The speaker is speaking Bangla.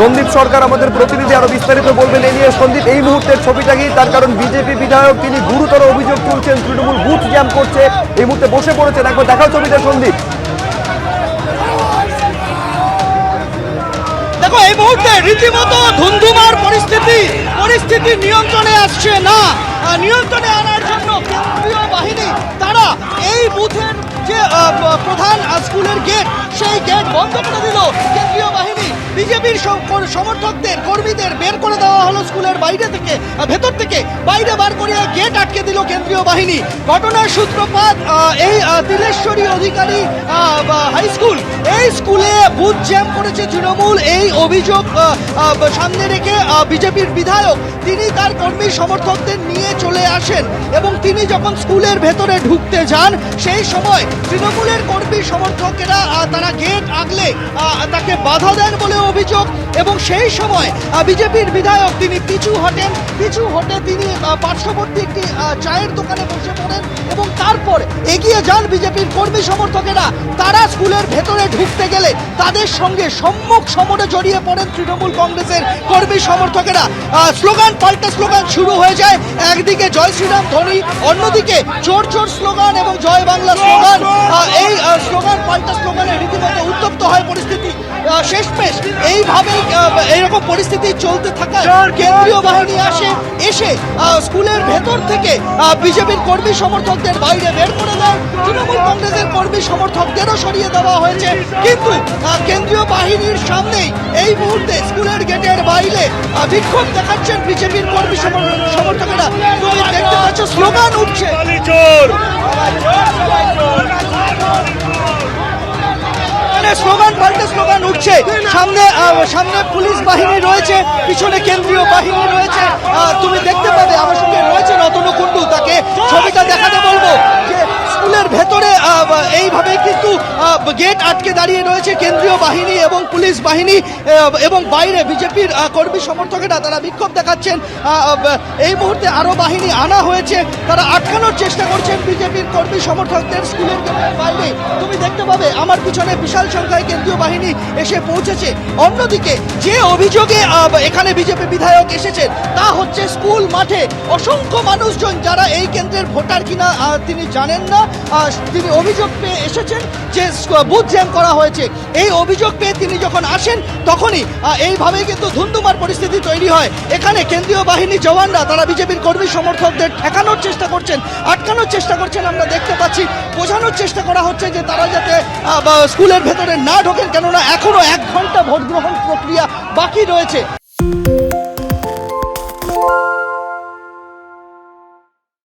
সন্দীপ সরকার আমাদের প্রতিনিধি আরও বিস্তারিত বলবেন এ নিয়ে। সন্দীপ, এই মুহূর্তের ছবিটা কি তার কারণ বিজেপি বিধায়ক তিনি গুরুতর অভিযোগ তুলছেন, তৃণমূল বুথ জ্যাম করছে, এই মুহূর্তে বসে পড়েছেন। একবার দেখাও ছবিটা, সন্দীপ। দেখো, এই মুহূর্তে রীতিমতো ধুন্ধুমার পরিস্থিতি পরিস্থিতি নিয়ন্ত্রণে আসছে না। নিয়ন্ত্রণে আনার জন্য কেন্দ্রীয় বাহিনী, তারা এই বুথের যে প্রধান স্কুলের গেট সেই গেট বন্ধ করে দিল। কেন্দ্রীয় বাহিনী, বিজেপির সমর্থকদের, কর্মীদের বের করে দেওয়া হলো স্কুলের বাইরে থেকে ভেতর থেকে। বাইরে বার করিয়ে গেট আটকে দিল কেন্দ্রীয় বাহিনী। ঘটনার সূত্রপাত এই তিলেশ্বরী অধিকারী হাই স্কুল এই স্কুলে বুথ জ্যাম করেছে তৃণমূল। এই অভিযোগ সামনে রেখে বিজেপির বিধায়ক, তিনি তার কর্মী সমর্থকদের নিয়ে চলে আসেন এবং তিনি যখন স্কুলের ভেতরে ঢুকতে যান, সেই সময় তৃণমূলের কর্মী সমর্থকেরা তারা গেট আগলে তাকে বাধা দেন বলে অভিযোগ এবং সেই সময় বিজেপির বিধায়ক পিছু হটেন পিছু হটে তিনি পার্শ্ববর্তী একটি চায়ের দোকানে বসে পড়েন এবং তারপর এগিয়ে যান বিজেপির কর্মী সমর্থকেরা। তারা স্কুলের ভেতরে ঢুকতে গেলে তাদের সঙ্গে সম্মুখ সমরে জড়িয়ে পড়েন তৃণমূল কংগ্রেসের কর্মী সমর্থকেরা। স্লোগান, পাল্টা স্লোগান শুরু হয়ে যায়। একদিকে জয় শ্রীরাম ধ্বনি অন্যদিকে চোর চোর স্লোগান এবং জয় বাংলা স্লোগান। এই স্লোগান, পাল্টা স্লোগানে রীতিমতো উত্তপ্ত হয় পরিস্থিতি। শেষমেশ এইভাবেই এইরকম পরিস্থিতি চলতে থাকায় কেন্দ্রীয় বাহিনী আসে এসে স্কুলের ভেতর থেকে বিজেপির কর্মী সমর্থকদের বাইরে বের করে দেয়। তৃণমূল কংগ্রেসের কর্মী সমর্থকদেরও সরিয়ে দেওয়া হয়েছে। কিন্তু কেন্দ্রীয় বাহিনীর সামনেই এই মুহূর্তে স্কুলের গেটের বাইরে বিক্ষোভ দেখাচ্ছেন বিজেপির কর্মী সমর- সমর্থকেরা। দেখতে পাচ্ছ স্লোগান উঠছে এখানে স্লোগান পাল্টে স্লোগান উঠছে। সামনে সামনে পুলিশ বাহিনী রয়েছে, পিছনে কেন্দ্রীয় বাহিনী রয়েছে। তুমি দেখতে পাবে, আমার সঙ্গে রয়েছে রতন কুণ্ডু তাকে ছবিটা দেখাতে বলব যে স্কুলের ভেতরে এইভাবে কিন্তু গেট আটকে দাঁড়িয়ে রয়েছে কেন্দ্রীয় বাহিনী এবং পুলিশ বাহিনী এবং বাইরে বিজেপির কর্মী সমর্থকেরা তারা বিক্ষোভ দেখাচ্ছেন। এই মুহূর্তে আরও বাহিনী আনা হয়েছে, তারা আটকানোর চেষ্টা করছেন বিজেপির কর্মী সমর্থকদের স্কুলের বাইরে। তুমি দেখতে পাবে, আমার পিছনে বিশাল সংখ্যায় কেন্দ্রীয় বাহিনী এসে পৌঁছেছে। অন্যদিকে, যে অভিযোগে এখানে বিজেপি বিধায়ক এসেছেন, তা হচ্ছে স্কুল মাঠে অসংখ্য মানুষজন যারা এই কেন্দ্রের ভোটার কিনা তিনি জানেন না। তিনি অভিযোগ পেয়ে এসেছেন, যে বুথ জ্যাম করা হয়েছে। এই অভিযোগ পেয়ে তিনি যখন আসেন, তখনই এইভাবেই কিন্তু ধুন্ধুমার পরিস্থিতি তৈরি হয়। এখানে কেন্দ্রীয় বাহিনী জওয়ানরা, তারা বিজেপির কর্মী সমর্থকদের ঠেকানোর চেষ্টা করছেন, আটকানোর চেষ্টা করছেন, আমরা দেখতে পাচ্ছি, বোঝানোর চেষ্টা করা হচ্ছে যে তারা যাতে স্কুলের ভেতরে না ঢোকেন, কেননা এখনও এক ঘণ্টা ভোট গ্রহণ প্রক্রিয়া বাকি রয়েছে।